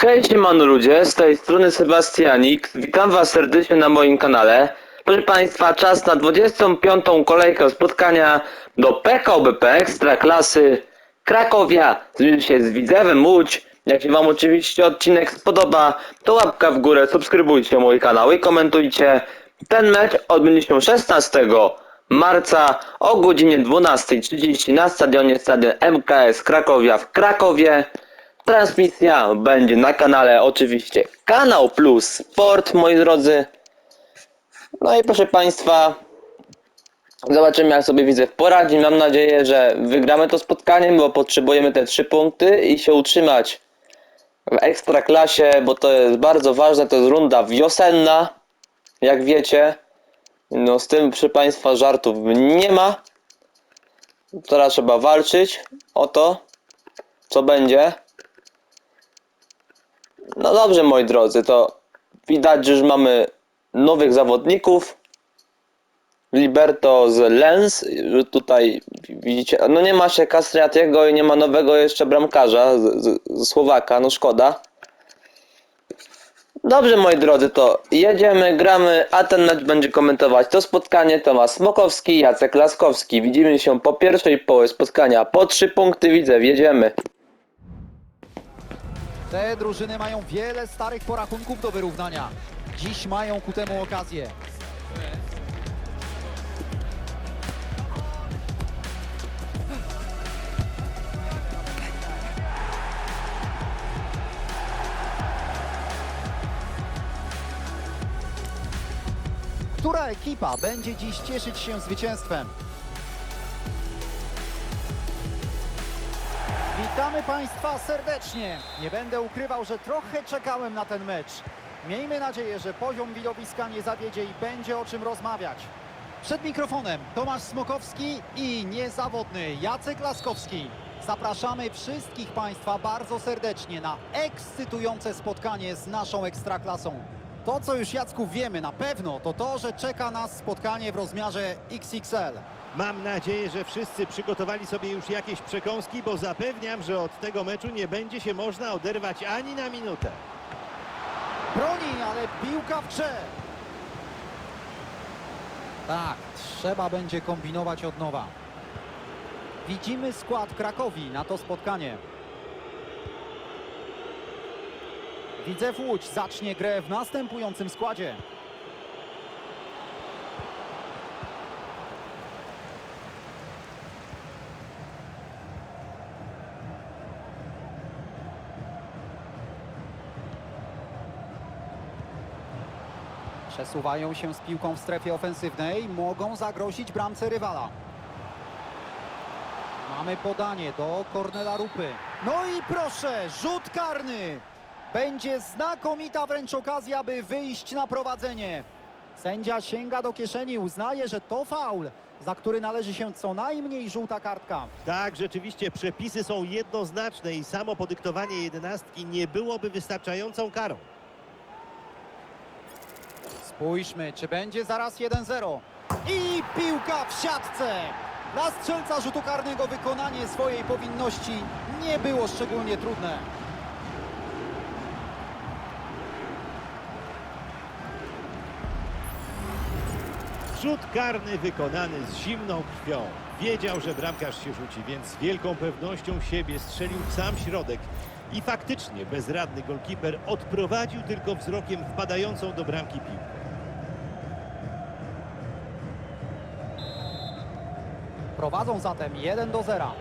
Hej, siemano ludzie, z tej strony Sebastianik. Witam was serdecznie na moim kanale. Proszę Państwa, czas na 25. kolejkę spotkania do PKO BP Ekstra Klasy Krakowia. Zmierzy się z Widzewem Łódź. Jak się Wam oczywiście odcinek spodoba, to łapka w górę, subskrybujcie mój kanał i komentujcie. Ten mecz odbędzie się 16 marca o godzinie 12.30 na stadionie Stadion MKS Krakowia w Krakowie. Transmisja będzie na kanale oczywiście Kanał Plus Sport, moi drodzy. No i proszę Państwa, zobaczymy jak sobie widzę poradzi. Mam nadzieję, że wygramy to spotkanie, bo potrzebujemy te trzy punkty i się utrzymać w ekstraklasie, bo to jest bardzo ważne. To jest runda wiosenna, jak wiecie. No z tym proszę Państwa żartów nie ma. Teraz trzeba walczyć o to, co będzie. No dobrze, moi drodzy, to widać, że już mamy nowych zawodników. Liberto z Lens, tutaj widzicie, no nie ma się Castriatiego i nie ma nowego jeszcze bramkarza z, z, z Słowaka, no szkoda. Dobrze, moi drodzy, to jedziemy, gramy, a ten mecz będzie komentować to spotkanie Tomasz Smokowski, Jacek Laskowski. Widzimy się po pierwszej połowie spotkania, po trzy punkty widzę, jedziemy. Te drużyny mają wiele starych porachunków do wyrównania. Dziś mają ku temu okazję. Która ekipa będzie dziś cieszyć się zwycięstwem? Witamy Państwa serdecznie. Nie będę ukrywał, że trochę czekałem na ten mecz. Miejmy nadzieję, że poziom widowiska nie zawiedzie i będzie o czym rozmawiać. Przed mikrofonem Tomasz Smokowski i niezawodny Jacek Laskowski. Zapraszamy wszystkich Państwa bardzo serdecznie na ekscytujące spotkanie z naszą Ekstraklasą. To, co już Jacku wiemy na pewno, to to, że czeka nas spotkanie w rozmiarze XXL. Mam nadzieję, że wszyscy przygotowali sobie już jakieś przekąski, bo zapewniam, że od tego meczu nie będzie się można oderwać ani na minutę. Broni, ale piłka w grze. Tak, trzeba będzie kombinować od nowa. Widzimy skład Krakowi na to spotkanie. Widzew Łódź zacznie grę w następującym składzie. Przesuwają się z piłką w strefie ofensywnej, mogą zagrozić bramce rywala. Mamy podanie do Kornela Rupy. No i proszę, rzut karny. Będzie znakomita wręcz okazja, by wyjść na prowadzenie. Sędzia sięga do kieszeni, uznaje, że to faul, za który należy się co najmniej żółta kartka. Tak, rzeczywiście przepisy są jednoznaczne i samo podyktowanie jedenastki nie byłoby wystarczającą karą. Spójrzmy, czy będzie zaraz 1-0. I piłka w siatce. Dla strzelca rzutu karnego wykonanie swojej powinności nie było szczególnie trudne. Rzut karny wykonany z zimną krwią. Wiedział, że bramkarz się rzuci, więc z wielką pewnością siebie strzelił w sam środek. I faktycznie bezradny golkiper odprowadził tylko wzrokiem wpadającą do bramki piłkę. Prowadzą zatem 1 do 0.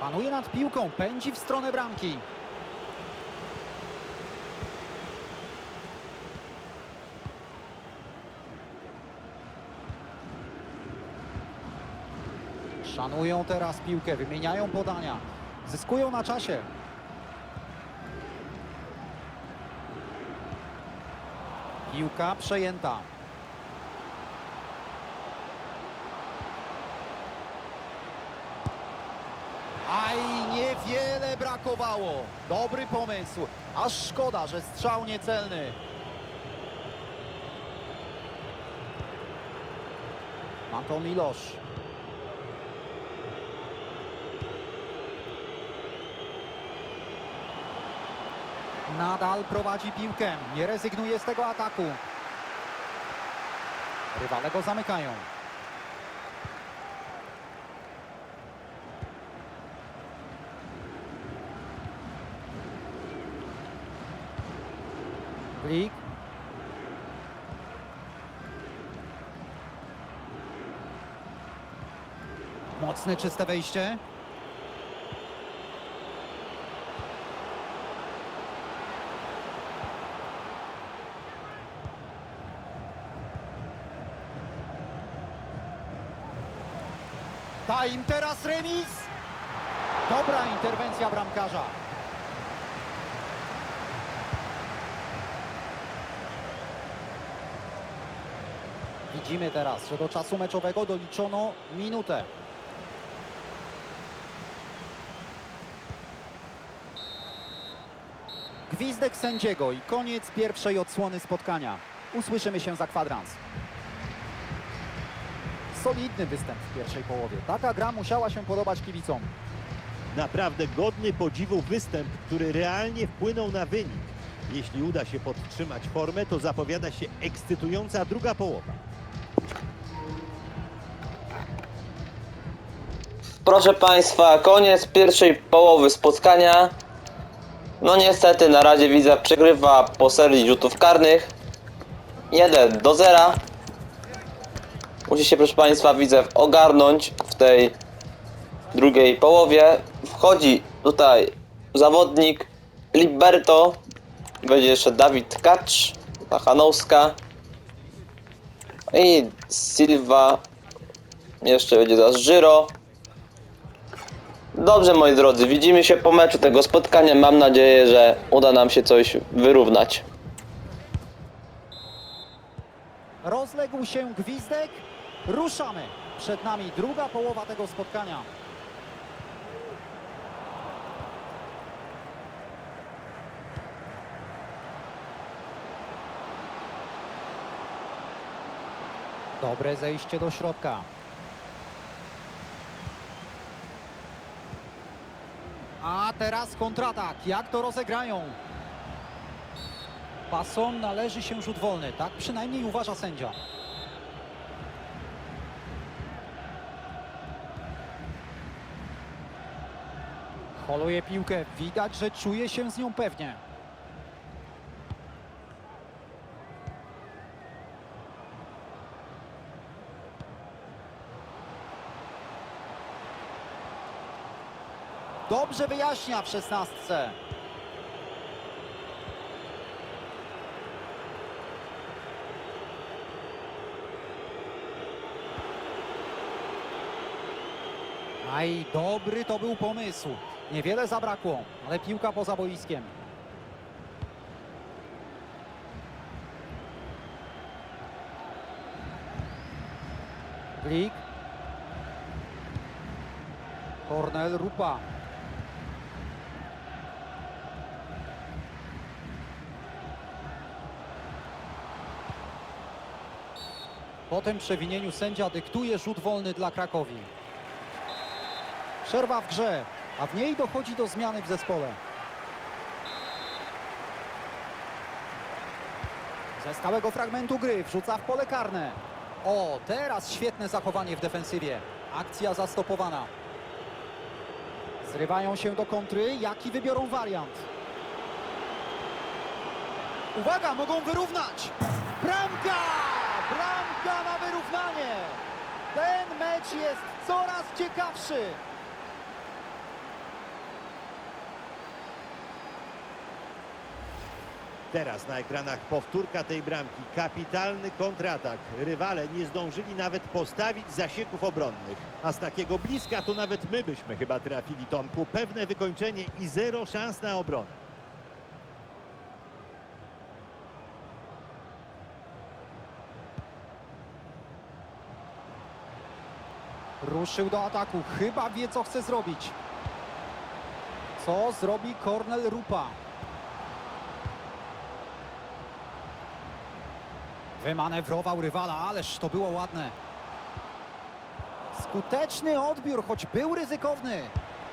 Panuje nad piłką, pędzi w stronę bramki. Szanują teraz piłkę, wymieniają podania. Zyskują na czasie. Piłka przejęta. Aj, niewiele brakowało. Dobry pomysł. Aż szkoda, że strzał niecelny. Anton Milosz. Nadal prowadzi piłkę. Nie rezygnuje z tego ataku. Rywale go zamykają. Blik. Mocne, czyste wejście. Da im teraz remis. Dobra interwencja bramkarza. Widzimy teraz, że do czasu meczowego doliczono minutę. Gwizdek sędziego i koniec pierwszej odsłony spotkania. Usłyszymy się za kwadrans. Solidny występ w pierwszej połowie. Taka gra musiała się podobać kibicom. Naprawdę godny podziwu występ, który realnie wpłynął na wynik. Jeśli uda się podtrzymać formę, to zapowiada się ekscytująca druga połowa. Proszę Państwa, koniec pierwszej połowy spotkania. No niestety na razie Widzew przegrywa po serii rzutów karnych. 1 do 0. Musi się proszę Państwa Widzew ogarnąć w tej drugiej połowie. Wchodzi tutaj zawodnik Liberto. Będzie jeszcze Dawid Kacz, Tachanowska i Silva. Jeszcze będzie zaraz Żyro. Dobrze moi drodzy, widzimy się po meczu tego spotkania. Mam nadzieję, że uda nam się coś wyrównać. Rozległ się gwizdek. Ruszamy. Przed nami druga połowa tego spotkania. Dobre zejście do środka. A teraz kontratak. Jak to rozegrają? Pasom należy się rzut wolny. Tak przynajmniej uważa sędzia. Holuje piłkę. Widać, że czuje się z nią pewnie. Dobrze wyjaśnia w szesnastce. Aj, dobry to był pomysł. Niewiele zabrakło, ale piłka poza boiskiem. Glik. Kornel Rupa. Po tym przewinieniu sędzia dyktuje rzut wolny dla Krakowi. Przerwa w grze, a w niej dochodzi do zmiany w zespole. Ze stałego fragmentu gry wrzuca w pole karne. O, teraz świetne zachowanie w defensywie. Akcja zastopowana. Zrywają się do kontry. Jaki wybiorą wariant? Uwaga, mogą wyrównać! Bramka! Bramka na wyrównanie! Ten mecz jest coraz ciekawszy. Teraz na ekranach powtórka tej bramki. Kapitalny kontratak. Rywale nie zdążyli nawet postawić zasieków obronnych. A z takiego bliska to nawet my byśmy chyba trafili Tomku. Pewne wykończenie i zero szans na obronę. Ruszył do ataku. Chyba wie, co chce zrobić. Co zrobi Kornel Rupa? Wymanewrował rywala, ależ to było ładne. Skuteczny odbiór, choć był ryzykowny.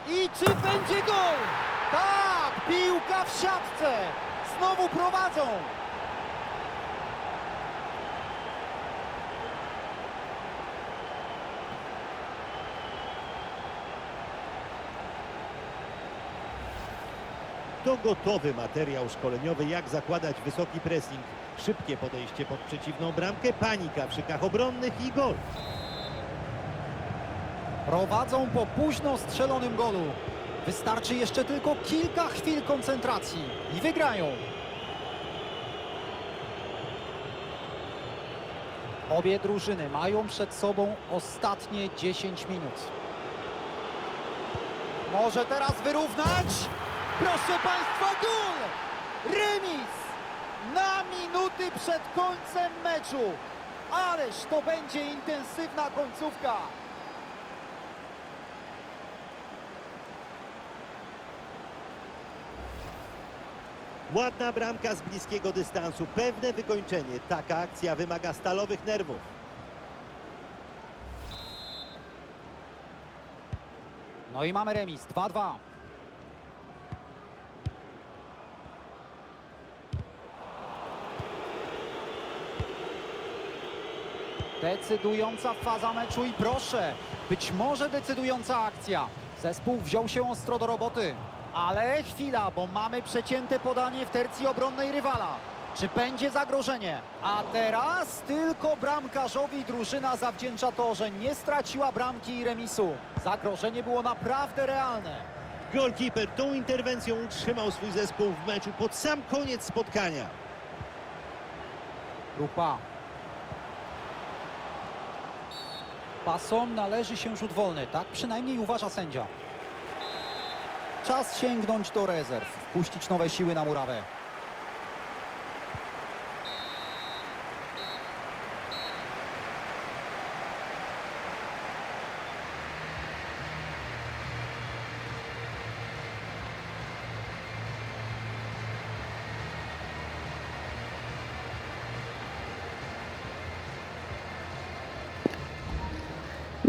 I czy będzie gol? Tak, piłka w siatce. Znowu prowadzą. To gotowy materiał szkoleniowy, jak zakładać wysoki pressing, szybkie podejście pod przeciwną bramkę, panika w szykach obronnych i gol. Prowadzą po późno strzelonym golu. Wystarczy jeszcze tylko kilka chwil koncentracji i wygrają. Obie drużyny mają przed sobą ostatnie 10 minut. Może teraz wyrównać? Proszę Państwa, gol! Remis! Na minuty przed końcem meczu. Ależ to będzie intensywna końcówka. Ładna bramka z bliskiego dystansu, pewne wykończenie. Taka akcja wymaga stalowych nerwów. No i mamy remis 2-2. Decydująca faza meczu i proszę, być może decydująca akcja. Zespół wziął się ostro do roboty. Ale chwila, bo mamy przecięte podanie w tercji obronnej rywala. Czy będzie zagrożenie? A teraz tylko bramkarzowi drużyna zawdzięcza to, że nie straciła bramki i remisu. Zagrożenie było naprawdę realne. Golkiper tą interwencją utrzymał swój zespół w meczu pod sam koniec spotkania. Rupa. Pasom należy się rzut wolny, tak przynajmniej uważa sędzia. Czas sięgnąć do rezerw, wpuścić nowe siły na murawę.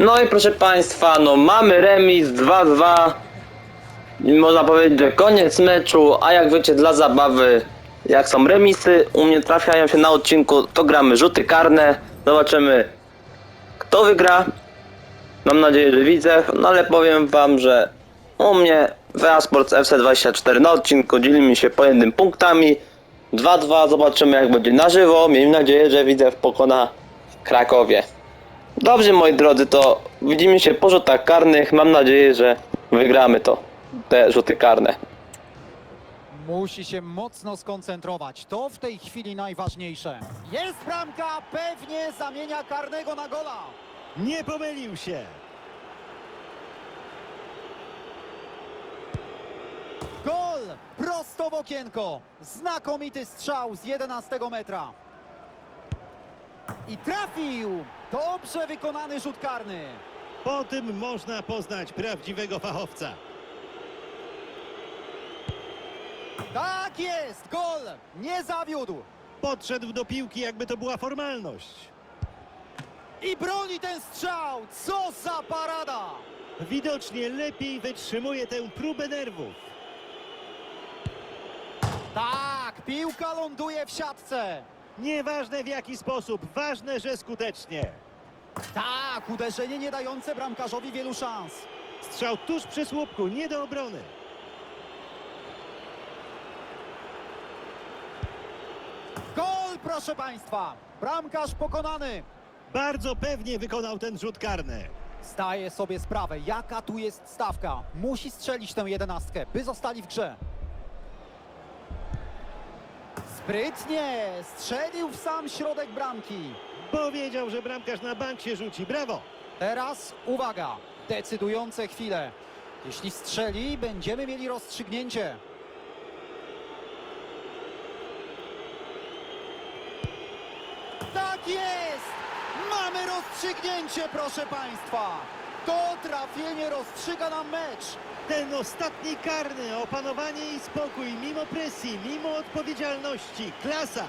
No i proszę Państwa, no mamy remis 2-2. I Można powiedzieć, że koniec meczu, a jak wiecie, dla zabawy, jak są remisy, u mnie trafiają się na odcinku, to gramy rzuty karne. Zobaczymy, kto wygra. Mam nadzieję, że widzę, no ale powiem Wam, że u mnie WA Sports FC24 na odcinku dzielimy się po jednym punktami. 2-2, zobaczymy jak będzie na żywo. Miejmy nadzieję, że Widzew pokona Krakowie. Dobrze moi drodzy, to widzimy się po rzutach karnych. Mam nadzieję, że wygramy to. Te rzuty karne. Musi się mocno skoncentrować. To w tej chwili najważniejsze. Jest bramka, pewnie zamienia karnego na gola. Nie pomylił się. Gol! Prosto w okienko. Znakomity strzał z 11 metra. I trafił! Dobrze wykonany rzut karny. Po tym można poznać prawdziwego fachowca. Tak jest! Gol! Nie zawiódł. Podszedł do piłki, jakby to była formalność. I broni ten strzał. Co za parada! Widocznie lepiej wytrzymuje tę próbę nerwów. Tak, piłka ląduje w siatce. Nieważne w jaki sposób, ważne, że skutecznie. Tak, uderzenie nie dające bramkarzowi wielu szans. Strzał tuż przy słupku, nie do obrony. Gol, proszę Państwa! Bramkarz pokonany. Bardzo pewnie wykonał ten rzut karny. Zdaje sobie sprawę, jaka tu jest stawka. Musi strzelić tę jedenastkę, by zostali w grze. Sprytnie! Strzelił w sam środek bramki. Powiedział, że bramkarz na bank się rzuci. Brawo! Teraz uwaga, decydujące chwile. Jeśli strzeli, będziemy mieli rozstrzygnięcie. Tak jest! Mamy rozstrzygnięcie, proszę Państwa! To trafienie rozstrzyga nam mecz. Ten ostatni karny, opanowanie i spokój, mimo presji, mimo odpowiedzialności. Klasa!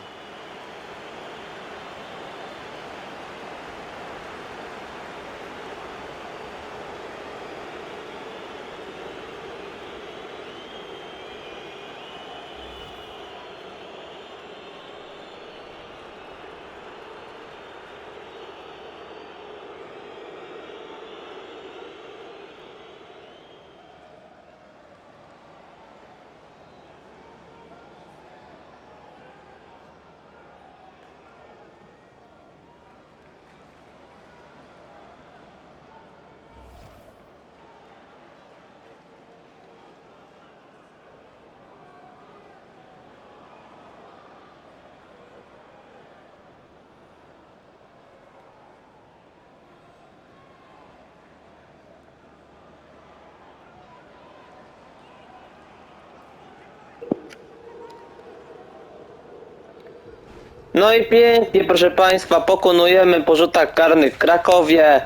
No i pięknie, proszę Państwa, pokonujemy po rzutach karnych Krakowie.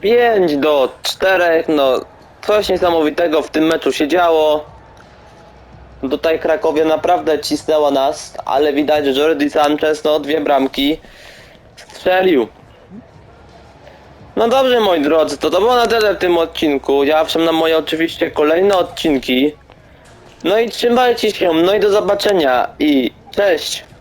5 do 4, no coś niesamowitego w tym meczu się działo. Tutaj Krakowie naprawdę cisnęła nas, ale widać, że Jordi Sanchez, no dwie bramki strzelił. No dobrze moi drodzy, to to było na tyle w tym odcinku. Ja wszem na moje oczywiście kolejne odcinki. No i trzymajcie się, no i do zobaczenia i cześć!